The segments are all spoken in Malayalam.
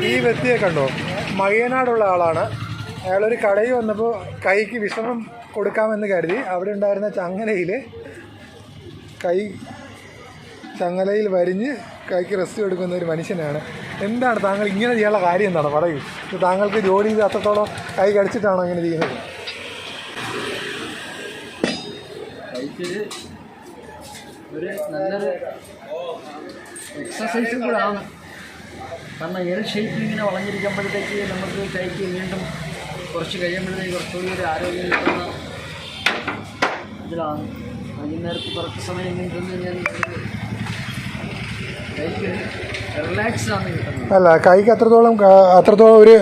ഈ വ്യക്തിയെ കണ്ടോ? മയ്യനാടുള്ള ആളാണ്. അയാളൊരു കടയിൽ വന്നപ്പോൾ കൈക്ക് വിശ്രമം കൊടുക്കാമെന്ന് കരുതി അവിടെ ഉണ്ടായിരുന്ന ചങ്ങലയിൽ കൈ ചങ്ങലയിൽ വരിഞ്ഞ് കൈക്ക് റെസ്റ്റ് കൊടുക്കുന്ന ഒരു മനുഷ്യനാണ്. എന്താണ് താങ്കൾ ഇങ്ങനെ ചെയ്യാനുള്ള കാര്യം എന്താണ്? പറയൂ. താങ്കൾക്ക് ജോലി ചെയ്ത് അത്രത്തോളം കൈ കടിച്ചിട്ടാണോ ഇങ്ങനെ ചെയ്യുന്നത്? ഒരു നല്ലൊരു എക്സസൈസും കൂടെ ആണ്. കാരണം എൽ ഷേപ്പിൽ ഇങ്ങനെ വളഞ്ഞിരിക്കുമ്പോഴത്തേക്ക് നമുക്ക് കൈക്ക് വീണ്ടും കുറച്ച് കഴിയുമ്പോഴത്തേക്ക് കുറച്ചുകൂടി ഒരു ആരോഗ്യം കിട്ടുന്ന ഇതിലാണ്. വൈകുന്നേരത്ത് കുറച്ച് സമയം ഇങ്ങനെ ഇരുന്ന് അല്ല കൈക്ക് അത്രത്തോളം അത്രത്തോളം ഒരു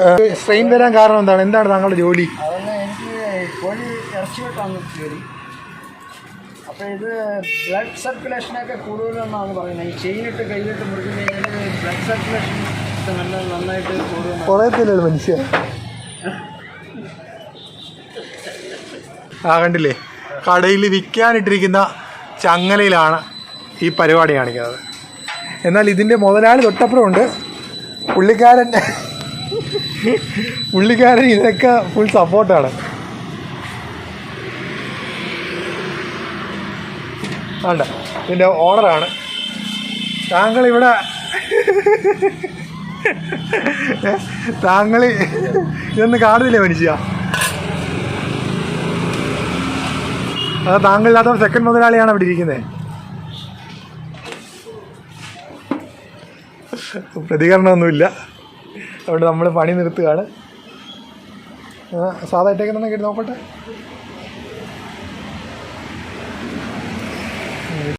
സ്ട്രെയിൻ വരാൻ കാരണം എന്താണ്? എന്താണ് താങ്കളുടെ ജോലി? അതുകൊണ്ട് എനിക്ക് കോഴി ഇറച്ചി വെട്ടാണ് ജോലി. അപ്പോൾ ഇത് ബ്ലഡ് സർക്കുലേഷനൊക്കെ കൂടുതലെന്നാണ് പറയുന്നത്. ഈ ചെയിനിട്ട് കൈയിട്ട് കഴിഞ്ഞാൽ ബ്ലഡ് സർക്കുലേഷൻ കുറയത്തില്ലല്ലോ മനുഷ്യ? ആ കണ്ടില്ലേ? കടയിൽ വിൽക്കാനിട്ടിരിക്കുന്ന ചങ്ങലയിലാണ് ഈ പരിപാടി കാണിക്കുന്നത്. എന്നാൽ ഇതിന്റെ മുതലാളി തൊട്ടപ്പുറമുണ്ട് പുള്ളിക്കാരൻ പുള്ളിക്കാരൻ ഇതൊക്കെ ഫുൾ സപ്പോർട്ടാണ് വേണ്ട ഇതിന്റെ ഓണറാണ് താങ്കൾ ഇവിടെ താങ്കൾ ഇതൊന്ന് കാണുന്നില്ലേ മനുഷ്യ? അത് താങ്കളില്ലാത്ത സെക്കൻഡ് മുതലാളിയാണ് അവിടെ ഇരിക്കുന്നത് പ്രതികരണമൊന്നുമില്ല. അവിടെ നമ്മൾ പണി നിർത്തുകയാണ്. സാധാരണ സാധാ ഇട്ടേക്കുന്ന നോക്കട്ടെ.